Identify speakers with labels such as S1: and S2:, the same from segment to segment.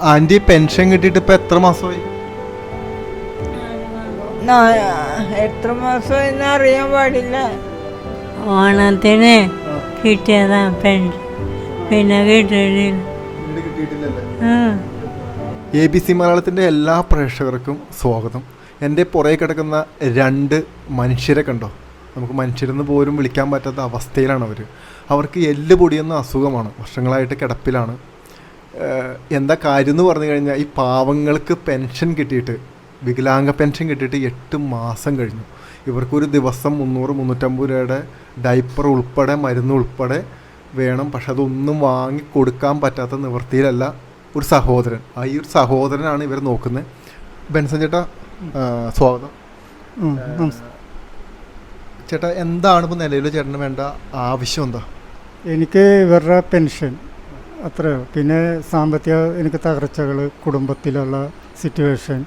S1: Anti pension കിട്ടിയിട്ട് ഇപ്പൊ എത്ര മാസമായി?
S2: നാ- എത്ര മാസം അറിയാൻ പാടില്ല.
S3: ഓണത്തിന് കിട്ടിയതാ പെൻഷൻ. പിന്നെ കിട്ടിയിട്ടില്ല.
S1: എ ബി സി മലയാളത്തിന്റെ എല്ലാ പ്രേക്ഷകർക്കും സ്വാഗതം. എന്റെ പുറകെ കിടക്കുന്ന രണ്ട് മനുഷ്യരെ കണ്ടോ? നമുക്ക് മനുഷ്യരെന്ന് പോലും വിളിക്കാൻ പറ്റാത്ത അവസ്ഥയിലാണ് അവർ അവർക്ക് എല്ല് പൊടിയുന്ന അസുഖമാണ്. വർഷങ്ങളായിട്ട് കിടപ്പിലാണ്. എന്താ കാര്യം എന്ന് പറഞ്ഞു കഴിഞ്ഞാൽ ഈ പാവങ്ങൾക്ക് പെൻഷൻ കിട്ടിയിട്ട് വികലാംഗ പെൻഷൻ കിട്ടിയിട്ട് എട്ട് മാസം കഴിഞ്ഞു. ഇവർക്കൊരു ദിവസം മുന്നൂറ് മുന്നൂറ്റമ്പത് രൂപയുടെ ഡൈപ്പർ ഉൾപ്പെടെ മരുന്ന് ഉൾപ്പെടെ വേണം. പക്ഷെ അതൊന്നും വാങ്ങി കൊടുക്കാൻ പറ്റാത്ത നിവൃത്തിയിലല്ല ഒരു സഹോദരൻ. ആ ഈ ഒരു സഹോദരനാണ് ഇവർ നോക്കുന്നത്. ബെൻസൻ ചേട്ടാ സ്വാഗതം. ചേട്ടാ എന്താണ് ഇപ്പോൾ നിലവിൽ ചേട്ടന് വേണ്ട ആവശ്യം എന്താ?
S4: എനിക്ക് ഇവരുടെ പെൻഷൻ അത്രയോ പിന്നെ സാമ്പത്തിക എനിക്ക് തകർച്ചകൾ കുടുംബത്തിലുള്ള സിറ്റുവേഷൻ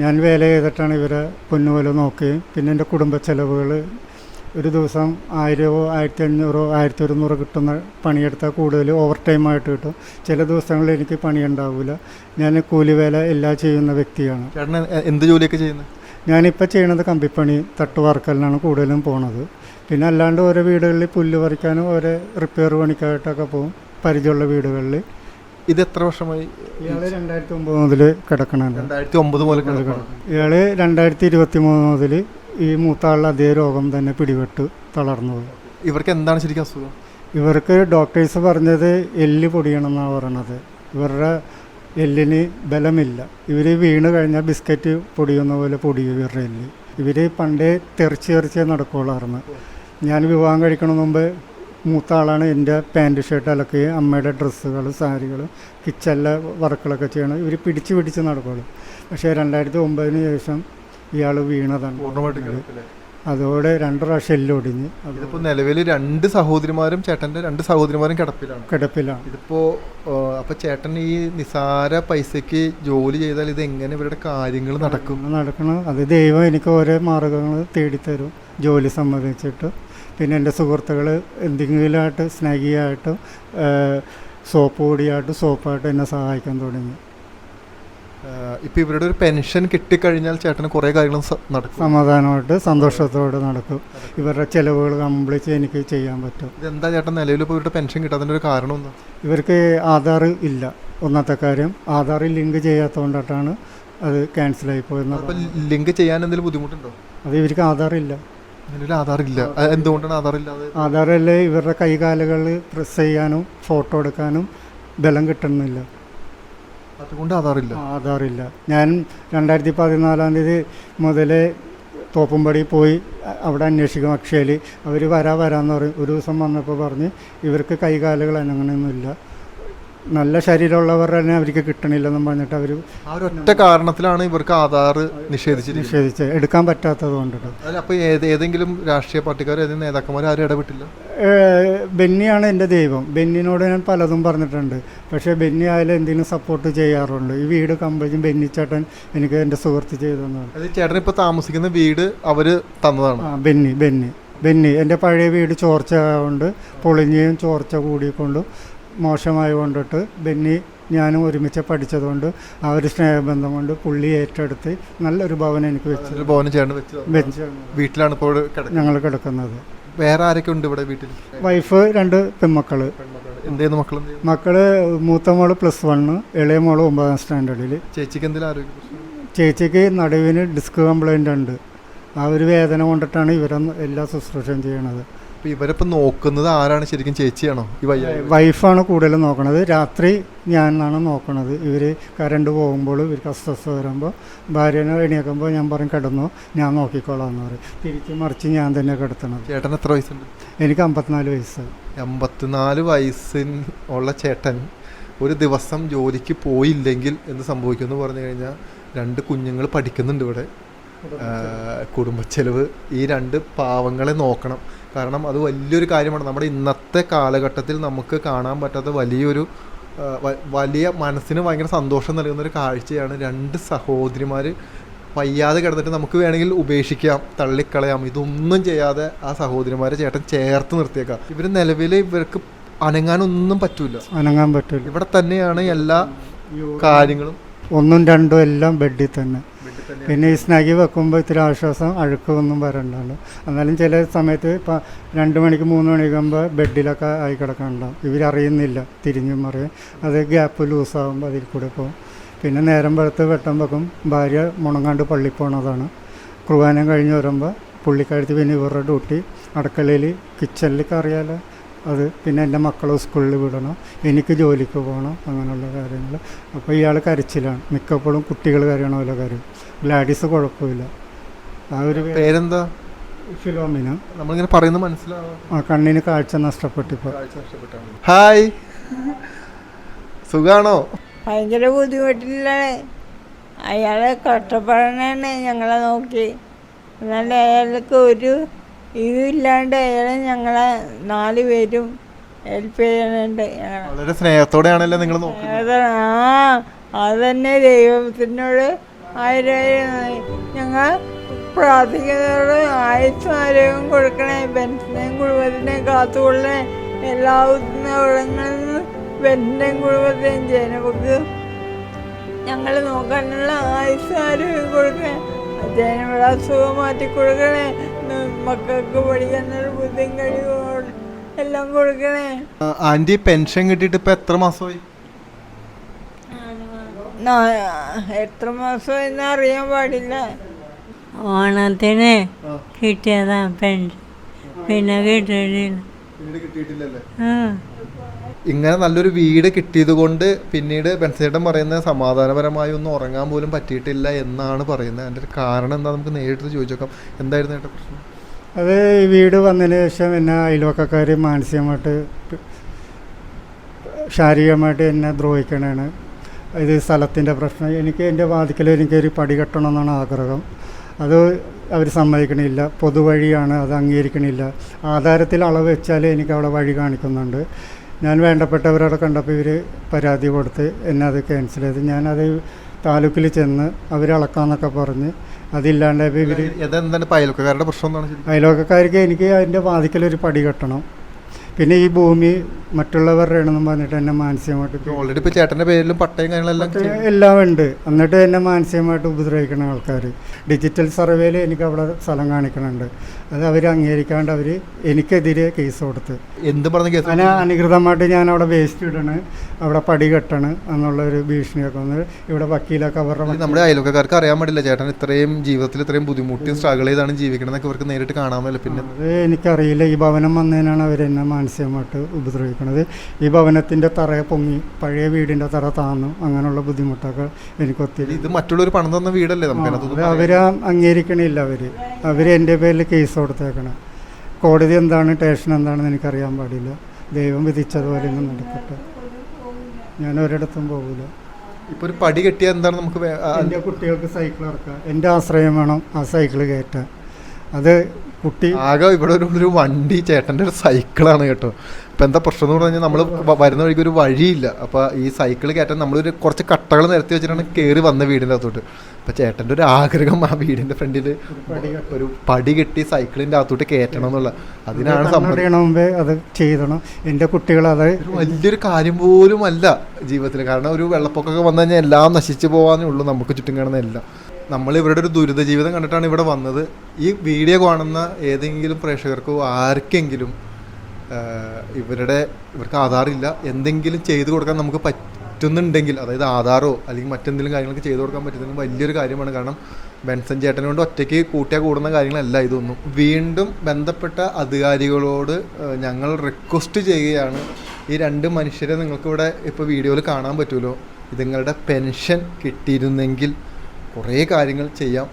S4: ഞാൻ വേല ചെയ്തിട്ടാണ് ഇവരെ പൊന്നുപോലെ നോക്കുകയും പിന്നെ എന്റെ കുടുംബ ചെലവുകൾ ഒരു ദിവസം ആയിരമോ ആയിരത്തി അഞ്ഞൂറോ ആയിരത്തി ഒരുന്നൂറോ കിട്ടുന്ന പണിയെടുത്താൽ കൂടുതൽ ഓവർ ടൈമായിട്ട് കിട്ടും. ചില ദിവസങ്ങളിൽ എനിക്ക് പണിയുണ്ടാവില്ല ഞാൻ കൂലിവേല എല്ലാം ചെയ്യുന്ന വ്യക്തിയാണ്.
S1: ചേട്ടൻ എന്ത് ജോലിയൊക്കെ ചെയ്യുന്നത്
S4: ഞാനിപ്പോൾ ചെയ്യണത് കമ്പിപ്പണി തട്ട് വറക്കലിനാണ് കൂടുതലും പോണത്. പിന്നെ അല്ലാണ്ട് ഓരോ വീടുകളിൽ പുല്ല് പറിക്കാനും ഓരോ റിപ്പയർ പണിക്കായിട്ടൊക്കെ പോകും. പരിചയമുള്ള വീടുകളിൽ
S1: ഇത് എത്ര വർഷമായി?
S4: ഇയാൾ രണ്ടായിരത്തി ഒമ്പത് മുതൽ കിടക്കണുണ്ട്
S1: രണ്ടായിരത്തി ഒമ്പത് മുതൽ കിടക്കണം.
S4: ഇയാൾ രണ്ടായിരത്തി ഇരുപത്തി മൂന്ന് മുതൽ ഈ മൂത്താളിൽ അതേ രോഗം തന്നെ പിടിപെട്ട് തളർന്നു പോയി
S1: ഇവർക്ക് എന്താണ് ശരിക്കും അസുഖം?
S4: ഇവർക്ക് ഡോക്ടേഴ്സ് പറഞ്ഞത് എല്ല് പൊടിയണമെന്നാണ് പറയണത്. ഇവരുടെ എല്ലിന് ബലമില്ല. ഇവർ വീണ് കഴിഞ്ഞാൽ ബിസ്ക്കറ്റ് പൊടിയുന്ന പോലെ പൊടിയും ഇവരുടെ എല്ല്. ഇവർ പണ്ടേ തെറിച്ച് തെറിച്ചേ നടക്കുകയുള്ളായിരുന്നു ഞാൻ വിവാഹം കഴിക്കണ മുമ്പ് മൂത്ത ആളാണ് എന്റെ പാന്റ് ഷർട്ട് അലക്കുകയും അമ്മയുടെ ഡ്രസ്സുകൾ സാരികൾ കിച്ചണിലെ വർക്കുകളൊക്കെ ചെയ്യണം. ഇവർ പിടിച്ച് പിടിച്ച് നടക്കുള്ളൂ. പക്ഷേ രണ്ടായിരത്തി ഒമ്പതിന് ശേഷം ഇയാൾ വീണതാണ്. അതോടെ രണ്ട് പ്രാവശ്യം എല്ലൊടിഞ്ഞ് ഒടിഞ്ഞ്.
S1: അതിപ്പോൾ നിലവിൽ രണ്ട് സഹോദരിമാരും ചേട്ടന്റെ രണ്ട് സഹോദരിമാരും കിടപ്പിലാണ്.
S4: കിടപ്പിലാണ്.
S1: ഇതിപ്പോൾ അപ്പോൾ ചേട്ടൻ ഈ നിസാര പൈസയ്ക്ക് ജോലി ചെയ്താൽ ഇത് എങ്ങനെ ഇവരുടെ കാര്യങ്ങൾ നടക്കും?
S4: നടക്കണം. അത് ദൈവം എനിക്ക് ഓരോ മാർഗങ്ങൾ തേടിത്തരും. ജോലി സംബന്ധിച്ചിട്ട്. പിന്നെ എന്റെ സുഹൃത്തുക്കൾ എന്തെങ്കിലുമായിട്ട് സ്നേഹിയായിട്ടും സോപ്പ് പൊടിയായിട്ടും സോപ്പായിട്ട് എന്നെ സഹായിക്കാൻ തുടങ്ങി.
S1: ഇപ്പം ഇവരുടെ ഒരു പെൻഷൻ കിട്ടിക്കഴിഞ്ഞാൽ ചേട്ടന് കുറേ കാര്യങ്ങൾ നടക്കും.
S4: സമാധാനമായിട്ട് സന്തോഷത്തോടെ നടക്കും. ഇവരുടെ ചിലവുകൾ കംപ്ലീറ്റ് എനിക്ക് ചെയ്യാൻ പറ്റും.
S1: ഇതെന്താ ചേട്ടൻ നിലവിൽ ഇപ്പോൾ ഇവരുടെ പെൻഷൻ കിട്ടാത്തതിന്റെ ഒരു കാരണം എന്താ?
S4: ഇവർക്ക് ആധാർ ഇല്ല. ഒന്നാമത്തെ കാര്യം ആധാർ ലിങ്ക് ചെയ്യാത്തതുകൊണ്ടാണ് അത് ക്യാൻസലായി
S1: പോയത് ലിങ്ക് ചെയ്യാൻ എന്തെങ്കിലും ബുദ്ധിമുട്ടുണ്ടോ?
S4: അത് ഇവർക്ക് ആധാറില്ല
S1: നിലവിൽ ആധാർ ഇല്ല എന്തുകൊണ്ടാണ് ആധാർ ഇല്ലാതെ
S4: ആധാറിൽ ഇവരുടെ കൈകാലുകൾ പ്രസ് ചെയ്യാനും ഫോട്ടോ എടുക്കാനും ബലം കിട്ടുന്നില്ല.
S1: അതുകൊണ്ട് ആധാറില്ല.
S4: ആധാറില്ല. ഞാൻ രണ്ടായിരത്തി പതിനാലാം തീയതി മുതലേ തോപ്പുംപടി പോയി അവിടെ അന്വേഷിക്കും. അക്ഷയയിൽ അവർ വരാ വരാന്ന് പറയും. ഒരു ദിവസം വന്നപ്പോൾ പറഞ്ഞ് ഇവർക്ക് കൈകാലുകൾ അനങ്ങണമെന്നില്ല നല്ല ശരീരമുള്ളവർ തന്നെ അവർക്ക് കിട്ടണില്ലെന്നും പറഞ്ഞിട്ട് അവർ
S1: ആ ഒരു ഒറ്റ കാരണത്തിലാണ് ഇവർക്ക് ആധാർ നിഷേധിച്ച്
S4: നിഷേധിച്ച് എടുക്കാൻ പറ്റാത്തത് കൊണ്ടിട്ട്.
S1: അല്ല അപ്പോൾ ഏത് ഏതെങ്കിലും രാഷ്ട്രീയ പാർട്ടിക്കാർ ഏതെങ്കിലും നേതാക്കന്മാർ ആരും ഇടപെട്ടില്ല?
S4: ബെന്നിയാണ് എന്റെ ദൈവം. ബെന്നിനോട് ഞാൻ പലതും പറഞ്ഞിട്ടുണ്ട്. പക്ഷേ ബെന്നി ആയാലും എന്തിനും സപ്പോർട്ട് ചെയ്യാറുണ്ട്. ഈ വീട് കമ്പനി ബെന്നി ചേട്ടൻ എനിക്ക് എന്റെ സുഹൃത്ത് ചെയ്തു തന്നതാണ്
S1: അത് ചേട്ടൻ ഇപ്പോൾ താമസിക്കുന്ന വീട് അവർ തന്നതാണ്.
S4: ആ ബെന്നി ബെന്നി ബെന്നി. എന്റെ പഴയ വീട് ചോർച്ച ആയതുകൊണ്ട് പൊളിഞ്ഞയും ചോർച്ച കൂടിക്കൊണ്ടും മോശമായി കൊണ്ടിട്ട് ബെന്നി ഞാനും ഒരുമിച്ച് പഠിച്ചതുകൊണ്ട് ആ ഒരു സ്നേഹബന്ധം കൊണ്ട് പുള്ളി ഏറ്റെടുത്ത് നല്ലൊരു ഭവനം എനിക്ക് വെച്ചു
S1: ഭവനം വെച്ച്. വീട്ടിലാണ് ഇപ്പോൾ
S4: ഞങ്ങൾ കിടക്കുന്നത്.
S1: വേറെ ആരൊക്കെ ഉണ്ട് ഇവിടെ വീട്ടിൽ?
S4: വൈഫ് രണ്ട്
S1: പെൺമക്കൾ. എന്തേന്ന് മക്കൾ
S4: മക്കൾ മൂത്ത മോൾ പ്ലസ് വണ്ണ് ഇളയ മോൾ ഒമ്പതാം സ്റ്റാൻഡേർഡിൽ.
S1: ചേച്ചിക്ക് എന്തെങ്കിലും ആരോഗ്യ
S4: ചേച്ചിക്ക് നടുവിന് ഡിസ്ക് കംപ്ലൈന്റ് ഉണ്ട്. ആ ഒരു വേദന കൊണ്ടിട്ടാണ് ഇവരെ എല്ലാ ശുശ്രൂഷയും ചെയ്യണത്.
S1: അപ്പൊ ഇവരിപ്പോ നോക്കുന്നത് ആരാണ് ശരിക്കും ചേച്ചിയാണോ? ഈ വയ്യ
S4: വൈഫാണ് കൂടുതലും നോക്കണത്. രാത്രി ഞാനാണ് നോക്കണത്. ഇവർ കരണ്ട് പോകുമ്പോൾ ഇവർക്ക് അസ്വസ്ഥത വരുമ്പോൾ ഭാര്യനെ എണീക്കുമ്പോൾ ഞാൻ പറയും കിടന്നു ഞാൻ നോക്കിക്കോളാം എന്ന് പറയും. തിരിച്ച് മറിച്ച് ഞാൻ തന്നെ കിടത്തണത്.
S1: ചേട്ടൻ എത്ര വയസ്സുണ്ട്?
S4: എനിക്ക് അമ്പത്തിനാല് വയസ്സ്.
S1: എൺപത്തിനാല് വയസ്സിന് ഉള്ള ചേട്ടൻ ഒരു ദിവസം ജോലിക്ക് പോയില്ലെങ്കിൽ എന്ത് സംഭവിക്കുമെന്ന് പറഞ്ഞു കഴിഞ്ഞാൽ രണ്ട് കുഞ്ഞുങ്ങൾ പഠിക്കുന്നുണ്ട് ഇവിടെ. കുടുംബച്ചെലവ്. ഈ രണ്ട് പാവങ്ങളെ നോക്കണം. കാരണം അത് വലിയൊരു കാര്യമാണ്. നമ്മുടെ ഇന്നത്തെ കാലഘട്ടത്തിൽ നമുക്ക് കാണാൻ പറ്റാത്ത വലിയൊരു വലിയ മനസ്സിന് ഭയങ്കര സന്തോഷം നൽകുന്ന ഒരു കാഴ്ചയാണ് രണ്ട് സഹോദരിമാർ വയ്യാതെ കിടന്നിട്ട് നമുക്ക് വേണമെങ്കിൽ ഉപേക്ഷിക്കാം തള്ളിക്കളയാം. ഇതൊന്നും ചെയ്യാതെ ആ സഹോദരിമാരെ ചേട്ടൻ ചേർത്ത് നിർത്തിയേക്കാം. ഇവർ നിലവിൽ ഇവർക്ക് അനങ്ങാനൊന്നും പറ്റൂല.
S4: അനങ്ങാൻ പറ്റില്ല
S1: ഇവിടെ തന്നെയാണ് എല്ലാ കാര്യങ്ങളും
S4: ഒന്നും രണ്ടും എല്ലാം ബെഡിൽ തന്നെ. പിന്നെ ഈ സ്നഗി വെക്കുമ്പോൾ ഇത്തിരി ആശ്വാസം അഴുക്കൊന്നും വരണ്ടാണ്. എന്നാലും ചില സമയത്ത് ഇപ്പം രണ്ട് മണിക്ക് മൂന്ന് മണിക്കുമ്പോൾ ബെഡിലൊക്കെ ആയി കിടക്കണ്ടാവും ഇവരറിയുന്നില്ല തിരിഞ്ഞും മറിയും അത് ഗ്യാപ്പ് ലൂസാകുമ്പോൾ അതിൽ കൂടെ പോകും. പിന്നെ നേരം വെളുത്ത് വെട്ടം വെക്കും. ഭാര്യ മുണങ്ങാണ്ട് പള്ളി പോണതാണ്. കുർബാനം കഴിഞ്ഞ് വരുമ്പോൾ പുള്ളിക്കാരത്തി പിന്നെ ഇവരുടെ ഡ്യൂട്ടി. അടുക്കളയിൽ കിച്ചണിലേക്ക് അറിയാലോ അത് പിന്നെ എന്റെ മക്കളെ സ്കൂളിൽ വിടണം എനിക്ക് ജോലിക്ക് പോകണം അങ്ങനെയുള്ള കാര്യങ്ങൾ. അപ്പോൾ ഇയാൾ കരച്ചിലാണ്. മിക്കപ്പോഴും കുട്ടികൾ കരയണ പോലെ കരയും. ലാഡീസ് കുഴപ്പമില്ല. ആ ഒരു
S1: പേരെന്താ?
S4: ഫിലോമിന.
S1: നമ്മളിങ്ങനെ പറയുന്നത് മനസ്സിലാവും.
S4: ആ കണ്ണിന് കാഴ്ച നഷ്ടപ്പെട്ടിപ്പോൾ
S1: ഹായ് സുഖാണോ?
S2: ഭയങ്കര ബുദ്ധിമുട്ടില്ലേ? അയാളെ കഷ്ടപ്പെടണേ ഞങ്ങളെ നോക്കി. എന്നാൽ അയാൾക്ക് ഒരു ഇതുമില്ലാണ്ട് അയാളെ ഞങ്ങളെ നാല് പേരും ഹെൽപ്പ് ചെയ്യണുണ്ട്
S1: വളരെ സ്നേഹത്തോടെയാണല്ലോ നിങ്ങൾ
S2: ആ അതന്നെ ദൈവത്തിനോട് ആയിരം ഞങ്ങൾ പ്രാർത്ഥിക്കുന്നതോട് ആയുസ്സും ആരോഗ്യം കൊടുക്കണേ. ബെൻസിനെയും കുടുംബത്തിനെയും കാത്തുകൊള്ളണേ. എല്ലാ ഉന്നതങ്ങളിൽ നിന്നും ബെൻസിനെയും കുടുംബത്തെയും ജനവർക്ക് ഞങ്ങൾ നോക്കാനുള്ള ആയുസ്സും ആരോഗ്യം കൊടുക്കണേ. ജനവിടെ അസുഖം മാറ്റി കൊടുക്കണേ മക്കൾക്ക് പഠിക്കാനൊരു ബുദ്ധിയും കഴിവും എല്ലാം കൊടുക്കണേ.
S1: ആന്റി പെൻഷൻ കിട്ടിയിട്ട് ഇപ്പൊ എത്ര മാസമായി?
S2: എത്ര മാസം എന്ന് അറിയാൻ പാടില്ല.
S3: ഓണത്തിന് കിട്ടിയതാ പെൻഷൻ. പിന്നെ കിട്ടിയിട്ടില്ല.
S1: ഇങ്ങനെ നല്ലൊരു വീട് കിട്ടിയത് കൊണ്ട് പിന്നീട് ബെൻസേട്ടൻ പറയുന്നത് സമാധാനപരമായി ഒന്നും ഉറങ്ങാൻ പോലും പറ്റിയിട്ടില്ല എന്നാണ് പറയുന്നത്. അതിന്റെ കാരണം എന്താ നമുക്ക് നേരിട്ട് ചോദിച്ചേക്കാം. എന്തായിരുന്നു ഏട്ടാ പ്രശ്നം?
S4: അത് ഈ വീട് വന്നതിന് ശേഷം എന്നെ അയൽവക്കക്കാർ മാനസികമായിട്ട് ശാരീരികമായിട്ട് എന്നെ ദ്രോഹിക്കണതാണ് ഇത് സ്ഥലത്തിന്റെ പ്രശ്നം. എനിക്ക് എന്റെ വാതിക്കൽ എനിക്കൊരു പടി കെട്ടണം എന്നാണ് ആഗ്രഹം. അത് അവർ സമ്മതിക്കണില്ല. പൊതുവഴിയാണ് അത് അംഗീകരിക്കണില്ല. ആധാരത്തിൽ അളവ് വെച്ചാൽ എനിക്ക് അവിടെ വഴി കാണിക്കുന്നുണ്ട്. ഞാൻ വേണ്ടപ്പെട്ടവരോടെ കണ്ടപ്പോൾ ഇവർ പരാതി കൊടുത്ത് എന്നെ അത് ക്യാൻസൽ ചെയ്ത്. ഞാനത് താലൂക്കിൽ ചെന്ന് അവർ അളക്കാന്നൊക്കെ പറഞ്ഞ് അതില്ലാണ്ടായപ്പോൾ ഇവർ
S1: പയൽക്കാരുടെ പ്രശ്നം
S4: അയൽവക്കക്കാർക്ക് എനിക്ക് അതിന്റെ വാതിക്കലൊരു പടി കെട്ടണം. പിന്നെ ഈ ഭൂമി മറ്റുള്ളവരുടെ ആണെന്നും പറഞ്ഞിട്ട് എന്നെ മാനസികമായിട്ട്
S1: ഓൾറെഡി ഇപ്പോൾ ചേട്ടന്റെ പേരിലും പട്ടയും കാര്യങ്ങളെല്ലാം
S4: എല്ലാം ഉണ്ട്. എന്നിട്ട് എന്നെ മാനസികമായിട്ട് ഉപദ്രവിക്കുന്ന ആൾക്കാർ ഡിജിറ്റൽ സർവേയിൽ എനിക്ക് അവിടെ സ്ഥലം കാണിക്കണുണ്ട്. അത് അവർ അംഗീകരിക്കാണ്ട് അവർ എനിക്കെതിരെ കേസ് കൊടുത്ത്.
S1: എന്ത് പറഞ്ഞ കേസ്
S4: അങ്ങനെ അനുകൃതമായിട്ട് ഞാൻ അവിടെ വേസ്റ്റ് ഇടണ് അവിടെ പടി കെട്ടണ് എന്നുള്ള ഒരു ഭീഷണിയൊക്കെ വന്ന് ഇവിടെ വക്കീലൊക്കെ അവരുടെ
S1: നമ്മുടെ അയൽവക്കാർക്ക് അറിയാൻ പാടില്ല. ചേട്ടൻ ഇത്രയും ജീവിതത്തിൽ ഇത്രയും ബുദ്ധിമുട്ടി സ്ട്രഗിൾ ചെയ്താണ് ജീവിക്കണമെന്നൊക്കെ ഇവർക്ക് നേരിട്ട് കാണാമല്ലോ പിന്നെ.
S4: അത് എനിക്കറിയില്ല. ഈ ഭവനം വന്നതിനാണ് അവരെന്നെ മാനസികമായിട്ട് ഉപദ്രവിക്കുന്നത് ഈ ഭവനത്തിന്റെ തറയെ പൊങ്ങി പഴയ വീടിന്റെ തറ താന്നു അങ്ങനെയുള്ള ബുദ്ധിമുട്ടൊക്കെ എനിക്ക് ഒത്തിരി
S1: ഇത് മറ്റുള്ളവർ പണം തന്ന വീടല്ലേ നമുക്ക്
S4: അവർ അംഗീകരിക്കണില്ല അവർ അവർ എന്റെ പേരിൽ കേസ് കൊടുത്തേക്കണം. കോടതി എന്താണ് ടേഷൻ എന്താണെന്ന് എനിക്കറിയാൻ പാടില്ല. ദൈവം വിധിച്ചതുപോലെ ഒന്നും നടക്കട്ടെ. ഞാൻ ഒരിടത്തും പോകില്ല
S1: ഇപ്പൊ ഒരു പടി കെട്ടിയാൽ എന്താണ് നമുക്ക്
S4: എന്റെ കുട്ടികൾക്ക് സൈക്കിൾ ഇറക്കാം. എന്റെ ആശ്രയം വേണം ആ സൈക്കിൾ കയറ്റാൻ. അത് കുട്ടി.
S1: ആകെ ഇവിടെ ഒരു വണ്ടി ചേട്ടന്റെ ഒരു സൈക്കിളാണ് കേട്ടോ. ഇപ്പം എന്താ പ്രശ്നം എന്ന് പറഞ്ഞാൽ നമ്മൾ വരുന്ന വഴിക്ക് ഒരു വഴിയില്ല. അപ്പോൾ ഈ സൈക്കിൾ കയറ്റാൻ നമ്മളൊരു കുറച്ച് കട്ടകൾ നിരത്തി വെച്ചിട്ടാണ് കയറി വന്ന വീടിന്റെ അകത്തോട്ട് അപ്പോൾ ചേട്ടന്റെ ഒരു ആഗ്രഹം ആ വീടിന്റെ ഫ്രണ്ടിൽ ഒരു പടി കെട്ടി സൈക്കിളിന്റെ അകത്തോട്ട് കയറ്റണം എന്നുള്ള. അതിനാണ്
S4: മുമ്പേ അത് ചെയ്തണം. എന്റെ കുട്ടികൾ
S1: അത് വലിയൊരു കാര്യം പോലും അല്ല ജീവിതത്തിൽ കാരണം ഒരു വെള്ളപ്പൊക്കമൊക്കെ വന്നു കഴിഞ്ഞാൽ എല്ലാം നശിച്ചു പോകാനേ ഉള്ളൂ നമുക്ക് ചുറ്റും കാണുന്ന എല്ലാം. നമ്മൾ ഇവരുടെ ഒരു ദുരിത ജീവിതം കണ്ടിട്ടാണ് ഇവിടെ വന്നത്. ഈ വീഡിയോ കാണുന്ന ഏതെങ്കിലും പ്രേക്ഷകർക്കോ ആർക്കെങ്കിലും ഇവരുടെ ഇവർക്ക് ആധാറില്ല എന്തെങ്കിലും ചെയ്തു കൊടുക്കാൻ നമുക്ക് പറ്റുന്നുണ്ടെങ്കിൽ അതായത് ആധാറോ അല്ലെങ്കിൽ മറ്റെന്തെങ്കിലും കാര്യങ്ങളൊക്കെ ചെയ്തു കൊടുക്കാൻ പറ്റുന്നെങ്കിൽ വലിയൊരു കാര്യമാണ്. കാരണം ബെൻസൻ ചേട്ടനെ കൊണ്ട് ഒറ്റയ്ക്ക് കൂട്ടിയാൽ കൂടുന്ന കാര്യങ്ങളല്ല ഇതൊന്നും. വീണ്ടും ബന്ധപ്പെട്ട അധികാരികളോട് ഞങ്ങൾ റിക്വസ്റ്റ് ചെയ്യുകയാണ് ഈ രണ്ട് മനുഷ്യരെ നിങ്ങൾക്കിവിടെ ഇപ്പോൾ വീഡിയോയിൽ കാണാൻ പറ്റുമല്ലോ ഇതുങ്ങളുടെ പെൻഷൻ കിട്ടിയിരുന്നെങ്കിൽ കുറേ കാര്യങ്ങൾ ചെയ്യാം.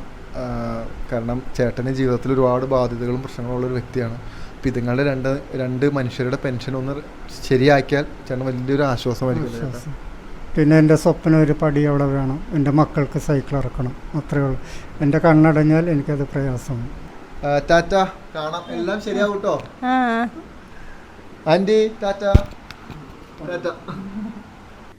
S1: കാരണം ചേട്ടന് ജീവിതത്തിൽ ഒരുപാട് ബാധ്യതകളും പ്രശ്നങ്ങളുള്ള ഒരു വ്യക്തിയാണ്. അപ്പോൾ ഇതുങ്ങളുടെ രണ്ട് രണ്ട് മനുഷ്യരുടെ പെൻഷൻ ഒന്ന് ശരിയാക്കിയാൽ ചേട്ടൻ വലിയൊരു ആശ്വാസമായിരിക്കും.
S4: പിന്നെ എന്റെ സ്വപ്നം ഒരു പടി അവിടെ വേണം. എന്റെ മക്കൾക്ക് സൈക്കിൾ ഇറക്കണം. അത്രയേ ഉള്ളൂ. എന്റെ കണ്ണടഞ്ഞാൽ എനിക്കത് പ്രയാസമാണ്.
S1: ടാറ്റ കാണാം. എല്ലാം ശരിയാവും കേട്ടോ. ആന്റി ടാറ്റ. ടാറ്റ.